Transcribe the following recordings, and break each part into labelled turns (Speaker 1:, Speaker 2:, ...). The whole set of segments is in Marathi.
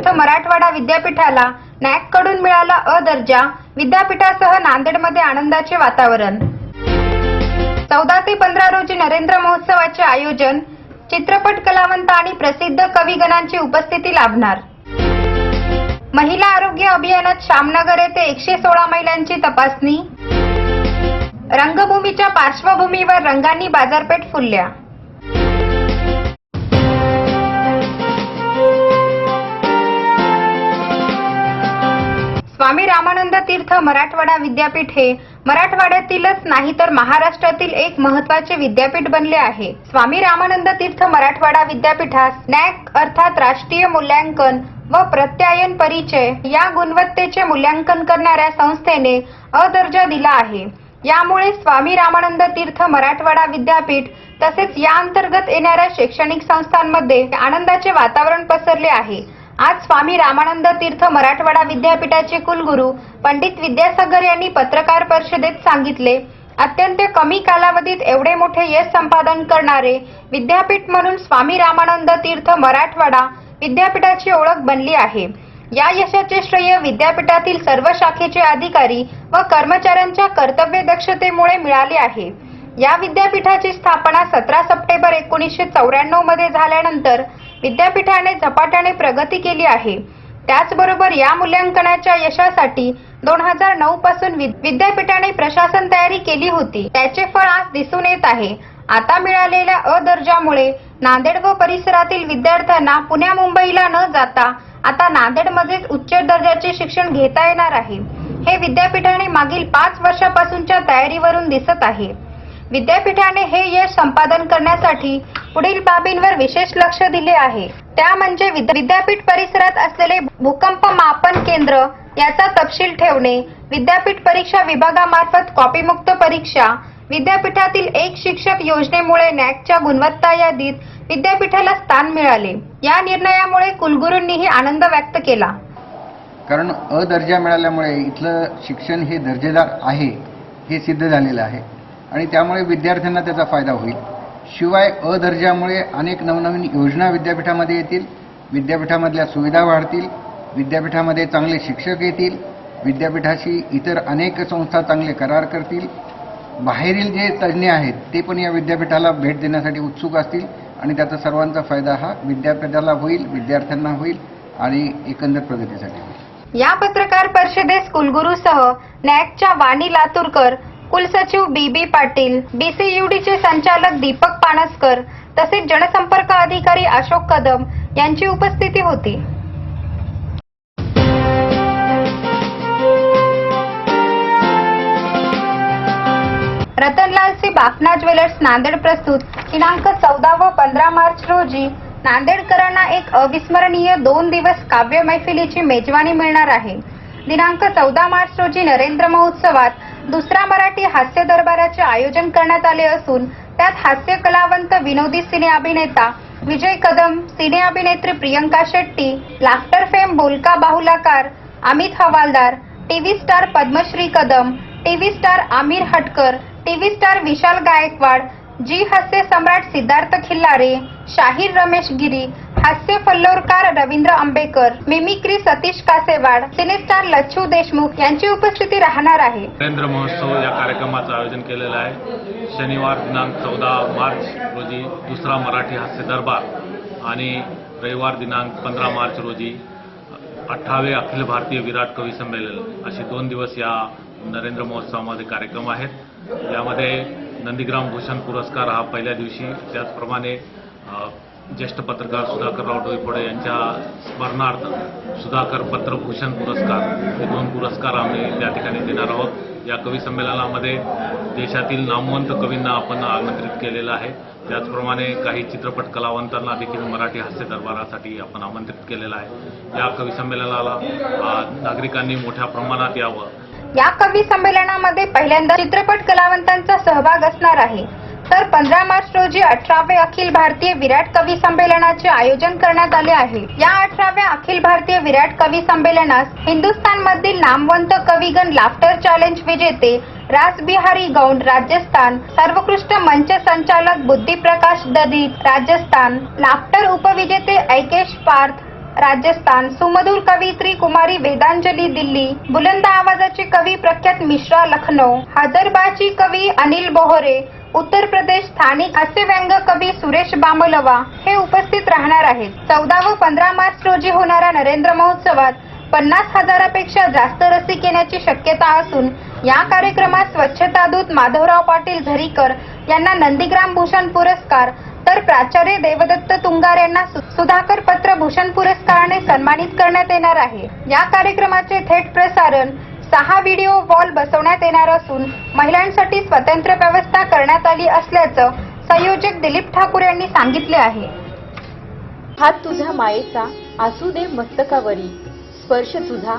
Speaker 1: उदाहरणार्थ मराठवाडा विद्यापीठाला नॅक कडून मिळाला अ दर्जा विद्यापीठासह नांदेडमध्ये आनंदाचे वातावरण चौदा ते पंधरा रोजी नरेंद्र महोत्सवाचे आयोजन चित्रपट कलावंत आणि प्रसिद्ध कवीगणांची उपस्थिती लाभणार महिला आरोग्य अभियानात श्यामनगर येथे एकशे सोळा महिलांची तपासणी रंगभूमीच्या पार्श्वभूमीवर रंगांनी बाजारपेठ फुलल्या स्वामी रामानंद तीर्थ मराठवाडा विद्यापीठ हे मराठवाड्यातीलच नाही तर महाराष्ट्रातील एक महत्वाचे विद्यापीठ बनले आहे स्वामी रामानंद तीर्थ मराठवाडा विद्यापीठास स्नॅक अर्थात राष्ट्रीय मूल्यांकन व प्रत्यायन परिचय या गुणवत्तेचे मूल्यांकन करणाऱ्या संस्थेने अदर्जा दिला आहे यामुळे स्वामी रामानंद तीर्थ मराठवाडा विद्यापीठ तसेच या अंतर्गत येणाऱ्या शैक्षणिक संस्थांमध्ये आनंदाचे वातावरण पसरले आहे आज स्वामी रामानंद तीर्थ मराठवाडा विद्यापीठाचे कुलगुरू पंडित विद्यासागर यांनी पत्रकार परिषदेत सांगितले अत्यंत कमी कालावधीत एवढे मोठे यश संपादन करणारे विद्यापीठ म्हणून स्वामी रामानंद तीर्थ मराठवाडा विद्यापीठाची ओळख बनली आहे या यशाचे श्रेय विद्यापीठातील सर्व शाखेचे अधिकारी व कर्मचाऱ्यांच्या कर्तव्य दक्षतेमुळे मिळाले आहे या विद्यापीठाची स्थापना सतरा सप्टेंबर एकोणीसशे चौऱ्याण्णव मध्ये झाल्यानंतर विद्यापीठाने झपाट्याने प्रगती केली आहे त्याचबरोबर या मूल्यांकनाच्या यशासाठी दोन हजार नऊ पासून विद्यापीठाने प्रशासन तयारी केली होती त्याचे फळ आज दिसून येत आहे आता मिळालेल्या अ दर्जामुळे नांदेड व परिसरातील विद्यार्थ्यांना पुण्या मुंबईला न जाता आता नांदेडमध्येच उच्च दर्जाचे शिक्षण घेता येणार आहे हे विद्यापीठाने मागील पाच वर्षापासूनच्या तयारीवरून दिसत आहे विद्यापीठाने हे यश संपादन करण्यासाठी पुढील बाबींवर विशेष लक्ष दिले आहे त्या म्हणजे विद्यापीठ परिसरात असलेले भूकंप मापन केंद्र याचा तपशील ठेवणे विद्यापीठ परीक्षा विभागामार्फत कॉपीमुक्त परीक्षा विद्यापीठातील एक शिक्षक योजनेमुळे नॅकच्या गुणवत्ता यादीत विद्यापीठाला स्थान मिळाले या निर्णयामुळे कुलगुरूंनीही आनंद व्यक्त केला
Speaker 2: कारण अ दर्जा मिळाल्यामुळे इथलं शिक्षण हे दर्जेदार आहे हे सिद्ध झालेलं आहे आणि त्यामुळे विद्यार्थ्यांना त्याचा फायदा होईल शिवाय अ दर्जामुळे अनेक नवनवीन योजना विद्यापीठामध्ये येतील विद्यापीठामधल्या सुविधा वाढतील विद्यापीठामध्ये चांगले शिक्षक येतील विद्यापीठाशी इतर अनेक संस्था चांगले करार करतील बाहेरील जे तज्ज्ञ आहेत ते पण या विद्यापीठाला भेट देण्यासाठी उत्सुक असतील आणि त्याचा सर्वांचा फायदा हा विद्यापीठाला होईल विद्यार्थ्यांना होईल आणि एकंदर प्रगतीसाठी होईल या
Speaker 1: पत्रकार परिषदेस कुलगुरूसह नॅकच्या वाणी लातूरकर कुलसचिव बी बी पाटील बीसीयूडीचे संचालक दीपक पाणसकर तसेच जनसंपर्क अधिकारी अशोक कदम यांची उपस्थिती होती रतनलाल सी बापना ज्वेलर्स नांदेड प्रस्तुत दिनांक चौदा व पंधरा मार्च रोजी नांदेडकरांना एक अविस्मरणीय दोन दिवस काव्य मैफिलीची मेजवानी मिळणार आहे दिनांक चौदा मार्च रोजी नरेंद्र महोत्सवात दुसरा मराठी हास्य दरबाराचे आयोजन करण्यात आले असून त्यात हास्य कलावंत विनोदी सिने अभिनेता विजय कदम सिने अभिनेत्री प्रियंका शेट्टी लाफ्टर फेम बोलका बाहुलाकार Amit Hawaldar TV star Padmashri Kadam TV star Aamir Hatkar TV star Vishal Gaikwad ji हास्य सम्राट सिद्धार्थ खिल्लारे शाहीर रमेश गिरी हास्य फल्लोरकार रवींद्र आंबेकर मिमिक्री सतीश कासेवाड सिनेस्टार लच्छू देशमुख यांची उपस्थिती राहणार आहे
Speaker 3: नरेंद्र महोत्सव या कार्यक्रमाचं आयोजन केलेलं आहे शनिवार दिनांक चौदा मार्च रोजी दुसरा मराठी हास्य दरबार आणि रविवार दिनांक पंधरा मार्च रोजी अठ्ठावे अखिल भारतीय विराट कवी संमेलन असे दोन दिवस या नरेंद्र महोत्सवामध्ये कार्यक्रम आहेत यामध्ये नंदीग्राम भूषण पुरस्कार हा पहिल्या दिवशी त्याचप्रमाणे ज्येष्ठ पत्रकार सुधाकर राव यांच्या स्मरणार्थ सुधाकर पत्रभूषण पुरस्कार हे दोन पुरस्कार आम्ही त्या ठिकाणी देणार आहोत या कवी संमेलनामध्ये देशातील नामवंत कवींना आपण आमंत्रित केलेलं आहे त्याचप्रमाणे काही चित्रपट कलावंतांना देखील मराठी हास्य दरबारासाठी आपण आमंत्रित केलेलं आहे या कवी संमेलनाला नागरिकांनी मोठ्या प्रमाणात यावं
Speaker 1: या कवी संमेलनामध्ये पहिल्यांदा चित्रपट कलावंतांचा सहभाग असणार आहे तर पंधरा मार्च रोजी अठरावे अखिल भारतीय विराट कवी संमेलनाचे आयोजन करण्यात आले आहे या अठराव्या अखिल भारतीय विराट कवी संमेलनास मधील नामवंत कवीगण लाफ्टर चॅलेंज विजेते राजबिहारी गौंड राजस्थान सर्वोत्कृष्ट मंच संचालक बुद्धिप्रकाश ददी राजस्थान लाफ्टर उपविजेते ऐकेश पार्थ राजस्थान सुमधुर कवित्री कुमारी वेदांजली दिल्ली बुलंद आवाजाचे कवी प्रख्यात मिश्रा लखनौ हजरबाची कवी अनिल बोहरे उत्तर प्रदेश स्थानिक हास्य व्यंग कवी सुरेश बामलवा हे उपस्थित राहणार आहेत चौदा व पंधरा मार्च रोजी होणाऱ्या नरेंद्र महोत्सवात पन्नास हजारापेक्षा जास्त रसी येण्याची शक्यता असून या कार्यक्रमात स्वच्छता दूत माधवराव पाटील झरीकर यांना नंदीग्राम भूषण पुरस्कार तर प्राचार्य देवदत्त तुंगार यांना सुधाकर पत्र भूषण पुरस्काराने सन्मानित करण्यात येणार आहे या कार्यक्रमाचे थेट प्रसारण सहा व्हिडिओ वॉल बसवण्यात येणार असून महिलांसाठी स्वतंत्र व्यवस्था करण्यात आली असल्याचं संयोजक दिलीप ठाकूर यांनी सांगितले आहे हात तुझा मायेचा आसू दे मस्तकावरी स्पर्श तुझा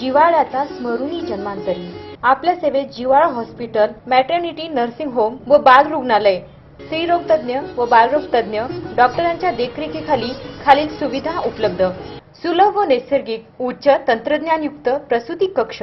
Speaker 1: जिवाळ्याचा स्मरुणी जन्मांतरी आपल्या सेवेत जिवाळा हॉस्पिटल मॅटर्निटी नर्सिंग होम व बाल रुग्णालय स्त्रीरोग तज्ज्ञ व बालरोग तज्ज्ञ डॉक्टरांच्या देखरेखीखाली खालील सुविधा उपलब्ध सुलभ व नैसर्गिक उच्च तंत्रज्ञानयुक्त प्रसूती कक्ष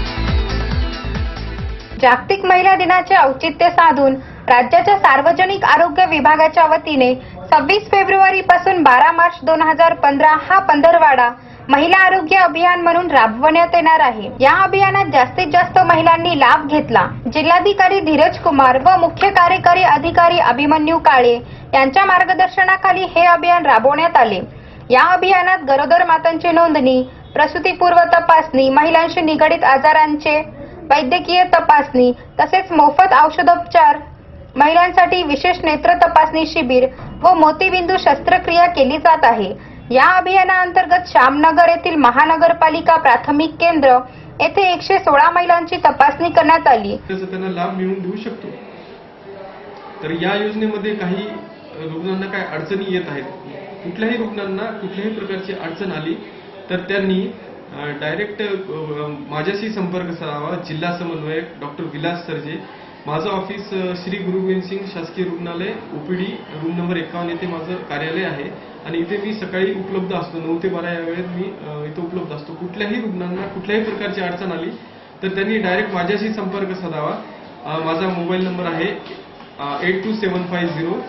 Speaker 1: जागतिक महिला दिनाचे औचित्य साधून राज्याच्या सार्वजनिक आरोग्य विभागाच्या वतीने सव्वीस फेब्रुवारी पासून बारा मार्च दोन हजार पंधरा हा पंधरवाडा महिला आरोग्य अभियान म्हणून राबवण्यात येणार आहे या अभियानात जास्तीत जास्त महिलांनी लाभ घेतला जिल्हाधिकारी धीरज कुमार व मुख्य कार्यकारी अधिकारी अभिमन्यू काळे यांच्या मार्गदर्शनाखाली हे अभियान राबवण्यात आले या अभियानात गरोदर मातांची नोंदणी प्रसूतीपूर्व तपासणी महिलांशी निगडित आजारांचे वैद्यकीय तपासणी तसेच मोफत औषधोपचार महिलांसाठी विशेष नेत्र तपासणी शिबिर व मोतीबिंदू शस्त्रक्रिया केली जात आहे या अभियानाअंतर्गत श्यामनगर येथील महानगरपालिका प्राथमिक केंद्र येथे एकशे सोळा महिलांची तपासणी करण्यात आली
Speaker 2: त्यांना लाभ मिळवून देऊ शकतो तर या योजनेमध्ये काही रुग्णांना काय अडचणी येत आहेत कुठल्याही रुग्णांना कुठल्याही प्रकारची अडचण आली तर त्यांनी डायरेक्ट माझ्याशी संपर्क साधावा जिल्हा समन्वयक डॉक्टर विलास सरजे माझं ऑफिस श्री गुरु सिंग शासकीय रुग्णालय ओपीडी रूम नंबर एकावन्न येथे माझं कार्यालय आहे आणि इथे मी सकाळी उपलब्ध असतो नऊ ते बारा या वेळेत मी इथे उपलब्ध असतो कुठल्याही रुग्णांना कुठल्याही प्रकारची अडचण आली तर त्यांनी डायरेक्ट माझ्याशी संपर्क साधावा माझा मोबाईल नंबर आहे eight two seven five zero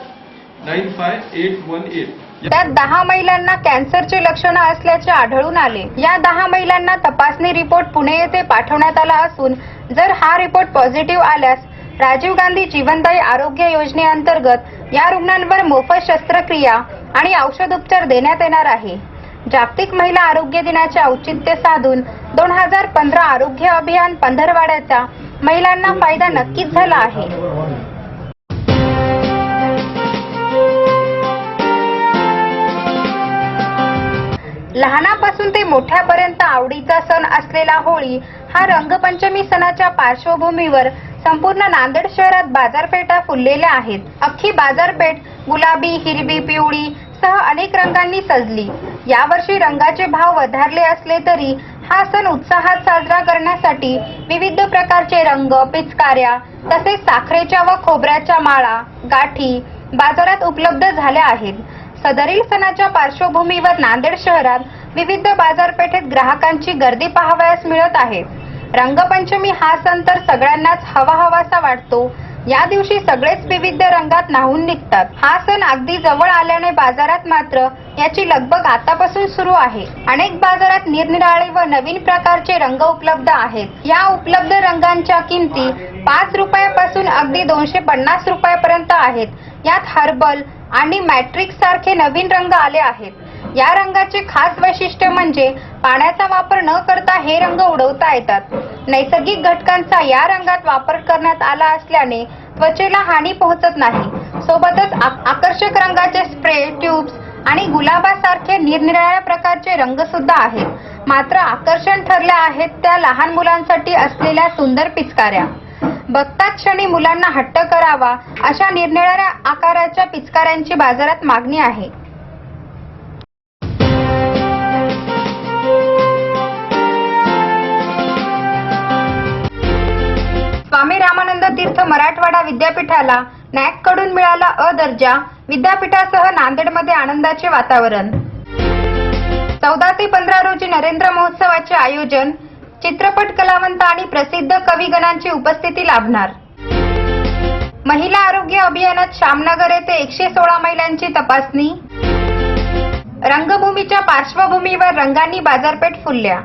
Speaker 2: nine five eight one eight त्यात
Speaker 1: दहा महिलांना कॅन्सरचे लक्षणं असल्याचे आढळून आले या दहा महिलांना तपासणी रिपोर्ट पुणे येथे पाठवण्यात आला असून जर हा रिपोर्ट पॉझिटिव्ह आल्यास राजीव गांधी जीवनदायी आरोग्य योजनेअंतर्गत या रुग्णांवर मोफत शस्त्रक्रिया आणि औषधोपचार देण्यात येणार आहे जागतिक महिला आरोग्य दिनाचे औचित्य साधून दोन हजार पंधरा आरोग्य अभियान पंधरवाड्याचा महिलांना फायदा नक्कीच झाला आहे लहानापासून ते मोठ्यापर्यंत आवडीचा सण असलेला होळी हा रंगपंचमी सणाच्या पार्श्वभूमीवर संपूर्ण नांदेड शहरात बाजारपेठा फुललेल्या आहेत अख्खी बाजारपेठ गुलाबी हिरवी पिवळी सह अनेक रंगांनी सजली यावर्षी रंगाचे भाव वधारले असले तरी हा सण उत्साहात साजरा करण्यासाठी विविध प्रकारचे रंग पिचकाऱ्या तसेच साखरेच्या व खोबऱ्याच्या माळा गाठी बाजारात उपलब्ध झाल्या आहेत सदरील सणाच्या पार्श्वभूमीवर नांदेड शहरात विविध बाजारपेठेत ग्राहकांची गर्दी पाहावयास मिळत आहे रंगपंचमी हा सण तर सगळ्यांनाच हवा हवासा वाटतो या दिवशी सगळेच विविध रंगात न्हावून निघतात हा सण अगदी जवळ आल्याने बाजारात मात्र याची लगबग आतापासून सुरू आहे अनेक बाजारात निरनिराळे व नवीन प्रकारचे रंग उपलब्ध आहेत या उपलब्ध रंगांच्या किमती पाच रुपयापासून अगदी दोनशे पन्नास रुपयापर्यंत आहेत यात हर्बल आणि मॅट्रिक्स सारखे नवीन रंग आले आहेत या रंगाचे खास वैशिष्ट्य म्हणजे पाण्याचा वापर न करता हे रंग उडवता येतात नैसर्गिक घटकांचा या रंगात वापर करण्यात आला असल्याने त्वचेला हानी पोहोचत नाही सोबतच आकर्षक रंगाचे स्प्रे ट्यूब्स आणि गुलाबासारखे निरनिराळ्या प्रकारचे रंग सुद्धा आहेत मात्र आकर्षण ठरल्या आहेत त्या लहान मुलांसाठी असलेल्या सुंदर पिचकाऱ्या बघताच क्षणी मुलांना हट्ट करावा अशा निरनिराळ्या आकाराच्या पिचकाऱ्यांची बाजारात मागणी आहे स्वामी रामानंद तीर्थ मराठवाडा विद्यापीठाला नॅक कडून मिळाला अ दर्जा विद्यापीठासह नांदेडमध्ये आनंदाचे वातावरण चौदा ते पंधरा रोजी नरेंद्र महोत्सवाचे आयोजन चित्रपट कलावंत आणि प्रसिद्ध कवीगणांची उपस्थिती लाभणार महिला आरोग्य अभियानात शामनगर येथे एकशे सोळा महिलांची तपासणी रंगभूमीच्या पार्श्वभूमीवर रंगांनी बाजारपेठ फुलल्या